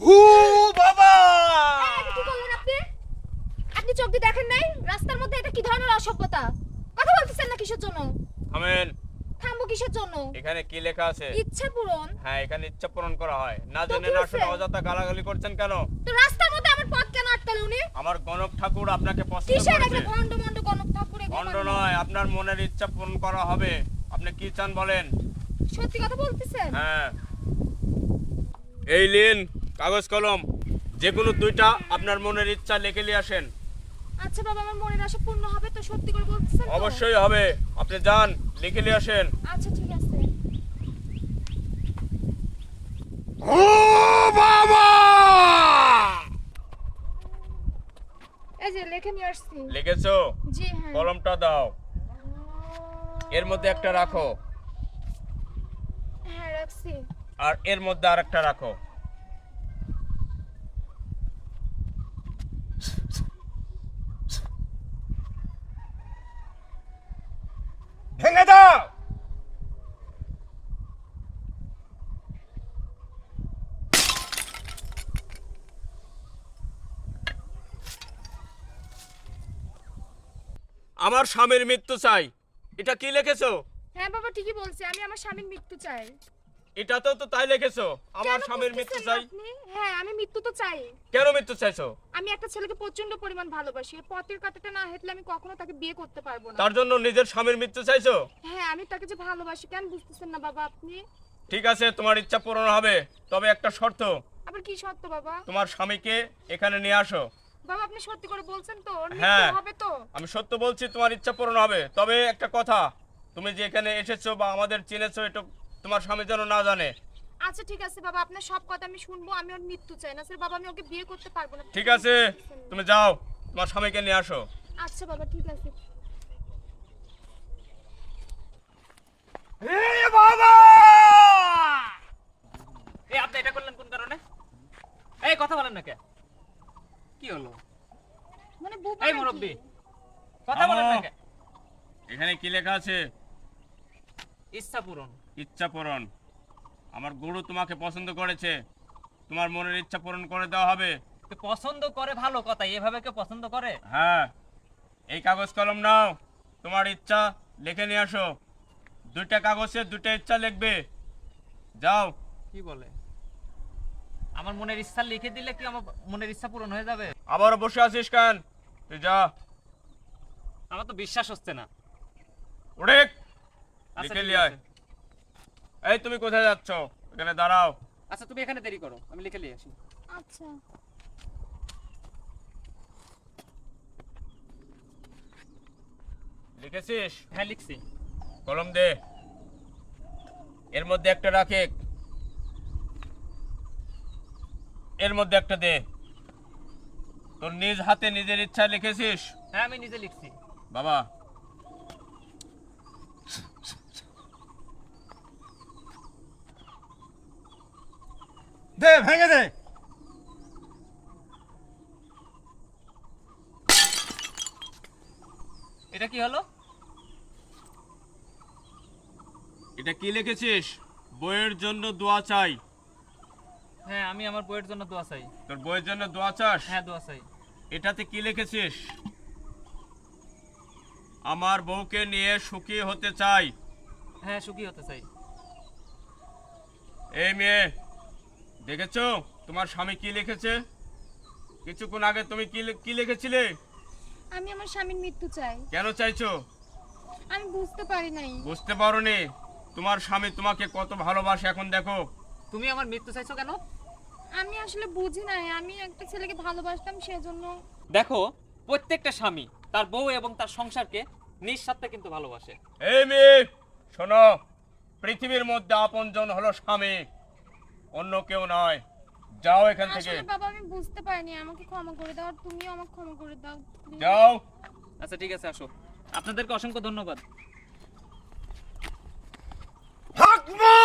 হু বাবা! কি করলেন আপনি? আপনি চোখ দিয়ে দেখেন নাই? রাস্তার মধ্যে এটা কি ধরনের অসভ্যতা? কথা বলতেছেন না কিসের জন্য? থামেন। থামবো কিসের জন্য? এখানে কি লেখা আছে? ইচ্ছা পূরণ? হ্যাঁ এখানে ইচ্ছা পূরণ করা হয়। না জেনে না শুনে অযথা গালাগালি করছেন কেন? তো রাস্তার মধ্যে আমার পথ কেন আটকালে উনি? আমার গণক ঠাকুর আপনাকে পছন্দ কিসের একটা ভণ্ড মণ্ড গণক ঠাকুর মানে? নয় আপনার মনের ইচ্ছা পূরণ করা হবে। আপনি কি চান বলেন? সত্যি কথা বলতেছেন? হ্যাঁ। এই লিন কাগজ কলম যে কোনো দুইটা আপনার মনের ইচ্ছা লিখে নিয়ে আসেন। আচ্ছা বাবা আমার মনের আশা পূর্ণ হবে তো সত্যি করে বলতেছেন তো? অবশ্যই হবে। আপনি যান লিখে নিয়ে আসেন। আচ্ছা ঠিক আছে। ও বাবা! এই যে লেখে নিয়ে আসছি। লিখেছো? জি হ্যাঁ। কলমটা দাও। এর মধ্যে একটা রাখো। হ্যাঁ রাখছি। আর এর মধ্যে আরেকটা রাখো ভেঙে দাও আমার স্বামীর মৃত্যু চাই। এটা কি লিখেছো? হ্যাঁ বাবা ঠিকই বলছি। আমি আমার স্বামীর মৃত্যু চাই। এটা তো তো তাই লিখেছো? আমার কেন স্বামীর মৃত্যু চাই। আপনি? হ্যাঁ আমি মৃত্যু তো চাই। কেন মৃত্যু চাইছো? আমি একটা ছেলেকে প্রচণ্ড পরিমাণ ভালোবাসি। এই পথের কাটাটা না হেঁটলে আমি কখনো তাকে বিয়ে করতে পারব না। তার জন্য নিজের স্বামীর মৃত্যু চাইছো? হ্যাঁ আমি তাকে যে ভালোবাসি কেন বুঝতেছেন না বাবা আপনি? ঠিক আছে তোমার ইচ্ছা পূরণ হবে। তবে একটা শর্ত। আবার কি সত্য বাবা? তোমার স্বামীকে এখানে নিয়ে আসো। বাবা আপনি সত্যি করে বলছেন তো হ্যাঁ। হবে তো? আমি সত্য বলছি তোমার ইচ্ছা পূরণ হবে। তবে একটা কথা তুমি যে এখানে এসেছ বা আমাদের চিনেছো এটা তোমার স্বামী যেন না জানে। আচ্ছা ঠিক আছে বাবা আপনার সব কথা আমি শুনব আমি ওর মৃত্যু চাই। না স্যার বাবা আমি ওকে বিয়ে করতে পারব না। ঠিক আছে তুমি যাও তোমার স্বামীকে নিয়ে আসো। আচ্ছা বাবা ঠিক আছে। বাবা! আপনি এটা করলেন কোন কারণে? এই কথা বলেন না কে? কি হলো? মানে বুবা এই? মুরব্বি কথা বলেন না এখানে কি লেখা আছে? ইচ্ছা পূরণ। ইচ্ছা পূরণ। আমার গুরু তোমাকে পছন্দ করেছে। তোমার মনের ইচ্ছা পূরণ করে দেওয়া হবে। পছন্দ করে ভালো কথা এভাবে কেউ পছন্দ করে? হ্যাঁ। এই কাগজ কলম নাও। তোমার ইচ্ছা লিখে নিয়ে আসো। দুইটা কাগজে দুইটা ইচ্ছা লিখবে। যাও। কি বলে? আমার মনের ইচ্ছা লিখে দিলে কি আমার মনের ইচ্ছা পূরণ হয়ে যাবে? আবার বসে আছিস কেন? তুই যা। আমার তো বিশ্বাস হচ্ছে না। উড়ে আচ্ছা, লিখে ঠিক নিয়ে আয়। আছে। এই তুমি কোথায় যাচ্ছ? এখানে দাঁড়াও। আচ্ছা তুমি এখানে দেরি করো আমি লিখে নিয়ে আসি। আচ্ছা। লিখেছিস? হ্যাঁ লিখছি। কলম দে। এর মধ্যে একটা রাখে। এর মধ্যে একটা দে। তোর নিজ হাতে নিজের ইচ্ছা লিখেছিস? হ্যাঁ আমি নিজে লিখছি। বাবা। দে ভেঙে দে। এটা কি হলো? এটা কি লিখেছিস? বইয়ের জন্য দোয়া চাই। হ্যাঁ আমি আমার বইয়ের জন্য দোয়া চাই। তোর বইয়ের জন্য দোয়া চাস? হ্যাঁ দোয়া চাই। এটাতে কি লিখেছিস? আমার বউকে নিয়ে সুখী হতে চাই। হ্যাঁ সুখী হতে চাই। এই মেয়ে দেখেছ? তোমার স্বামী কি লিখেছে? কিছুক্ষণ আগে তুমি কি কি লিখেছিলে? আমি আমার স্বামীর মৃত্যু চাই। কেন চাইছো? আমি বুঝতে পারি নাই। বুঝতে পারোনি। তোমার স্বামী তোমাকে কত ভালোবাসে এখন দেখো। তুমি আমার মৃত্যু চাইছো কেন? আমি আসলে বুঝি নাই। আমি একটা ছেলেকে ভালোবাসতাম সেজন্য দেখো প্রত্যেকটা স্বামী তার বউ এবং তার সংসারকে নিঃস্বার্থে কিন্তু ভালোবাসে। এই মেয়ে শোনো পৃথিবীর মধ্যে আপনজন হলো স্বামী অন্য কেউ নয়। যাও এখান থেকে। আসলে বাবা আমি বুঝতে পারিনি। আমাকে ক্ষমা করে দাও আর তুমিও আমাকে ক্ষমা করে দাও। যাও। আচ্ছা ঠিক আছে আসো। আপনাদেরকে অসংখ্য ধন্যবাদ। হক মাওলা